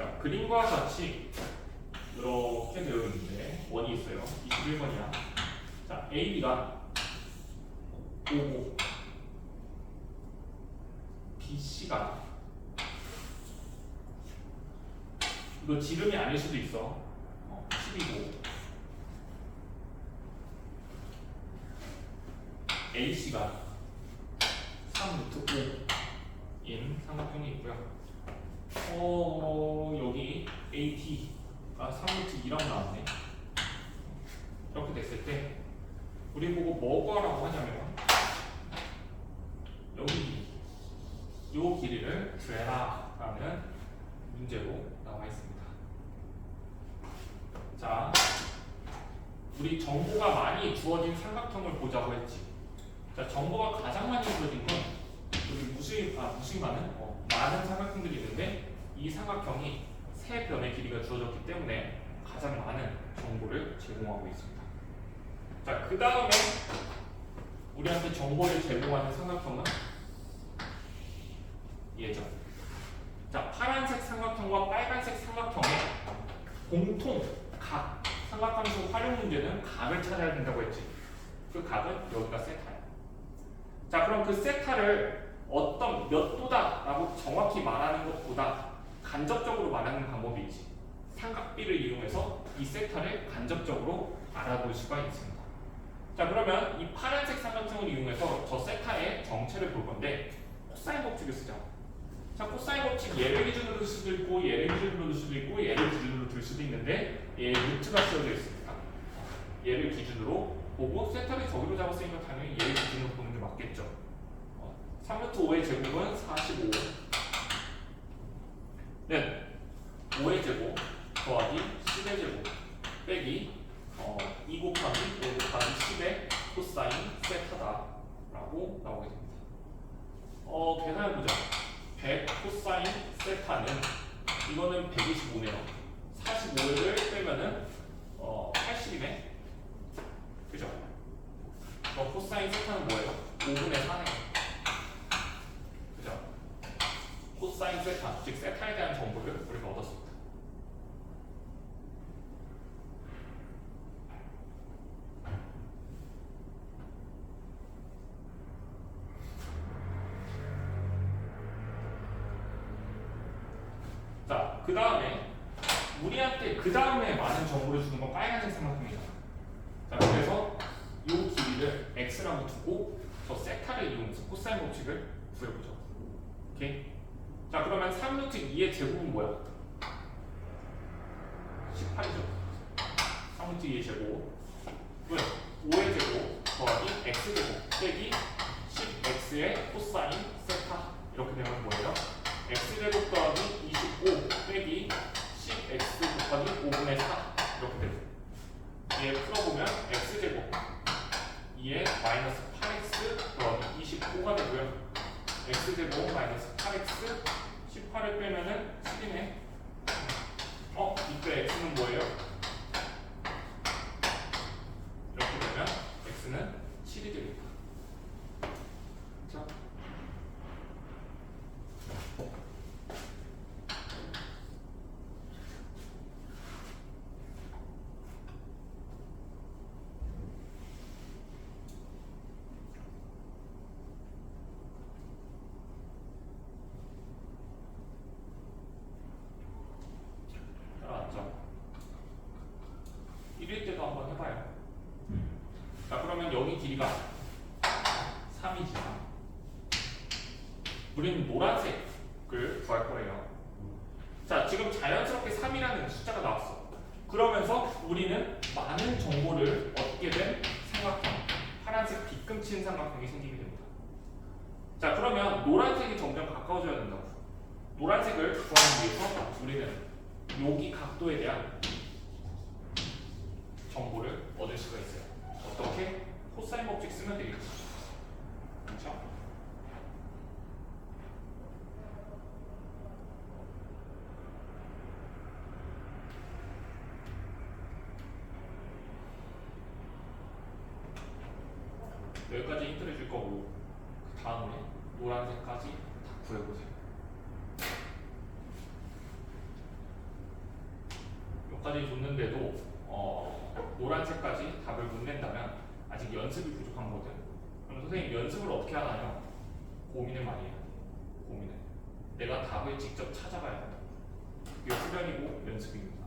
자, 그림과 같이 이렇게 되어 있는데 원이 있어요. 21번이야. 자, AB가 55 BC가 이거 지름이 아닐 수도 있어. 어, 10이고 AC가 3루트 5인 삼각형이 있고요. 어 여기 AT가 3루트 2라고 나왔네. 이렇게 됐을 때 우리 보고 뭐 구하라고 하냐면 여기 요 길이를 구해라 라는 문제로 나와 있습니다. 자, 우리 정보가 많이 주어진 삼각형을 보자고 했지. 자, 정보가 가장 많이 주어진 건 우리 무수히 아 무수히 많은 어, 많은 삼각형들이 있는데 이 삼각형이 세 변의 길이가 주어졌기 때문에 가장 많은 정보를 제공하고 있습니다. 자, 그 다음에 우리한테 정보를 제공하는 삼각형은 예전. 자, 파란색 삼각형과 빨간색 삼각형의 공통 각 삼각함수 활용 문제는 각을 찾아야 된다고 했지. 그 각은 여기가 세타야. 자, 그럼 그 세타를 어떤 몇 도다라고 정확히 말하는 것보다 간접적으로 말하는 방법이 있지. 삼각비를 이용해서 이 세타를 간접적으로 알아볼 수가 있습니다. 자, 그러면 이 파란색 삼각형을 이용해서 저 세타의 정체를 볼 건데 코사인 법칙을 쓰자. 자, 코사인 법칙 얘를 기준으로 둘 수도 있고 얘를 기준으로 둘 수도 있고 얘를 기준으로 둘 수도 있는데 얘 루트가 씌워져 있습니다. 얘를 기준으로 보고 세타를 저기로 잡았으니까 당연히 얘를 기준으로 보는 게 맞겠죠. 어, 3루트 5의 제곱은 45. 네. 5의 제곱 더하기 10의 제곱 빼기 어, 2 곱하기 5 곱하기 10의 코사인 세타다라고 나오게 됩니다. 어, 계산해보자. 100 코사인 세타는 이거는 125네요. 45를 빼면은 어, 80이네. 그죠? 그럼 코사인 세타는 뭐예요? 5분의 4네. 그죠? 코사인 세타, 즉 세타에 대한 정보를 우리가 얻었습니다. 자, 그 다음에 우리한테 그 다음에 많은 정보를 주는 건 빨간색 삼각형이잖아. 자, 그래서 이 길이를 x라고 두고 저 세타를 이용해서 코사인 법칙을 구해보죠. 오케이? 자, 그러면 3루트 2의 제곱은 뭐야? 18이죠. 3루트 2의 제곱. 왜? 5의 제곱 더하기 x제곱 빼기 10x의 코사인 세타. 이렇게 되면 뭐예요? x제곱 더하기 25 빼기 10x 곱하기 5분의 4 이렇게 되죠. 얘 풀어보면 x제곱 2의 마이너스 8x 더하기 25가 되고요. x제곱 마이너스 8x 18을 빼면은 7이네. 2가 3이지만 우리는 노란색을 구할 거예요. 자, 지금 자연스럽게 3이라는 숫자가 나왔어. 그러면서 우리는 많은 정보를 얻게 된 삼각형, 파란색 뒤꿈치인 삼각형이 생기게 됩니다. 자, 그러면 노란색이 점점 가까워져야 된다고. 노란색을 구하기 위해서 우리는 여기 각도에 대한 정보를 얻을 수가 있어요. 어떻게? 코사인 법칙 쓰면 되겠죠. 그렇죠? 여기까지 힌트를 줄 거고 그 다음에 노란색까지 다 구해보세요. 답까지 줬는데도 어, 노란색까지 답을 못 낸다면 아직 연습이 부족한 거거든. 그럼 선생님 연습을 어떻게 하나요? 고민을 많이 해야 돼. 고민을. 내가 답을 직접 찾아봐야 돼. 그게 수련이고 연습입니다.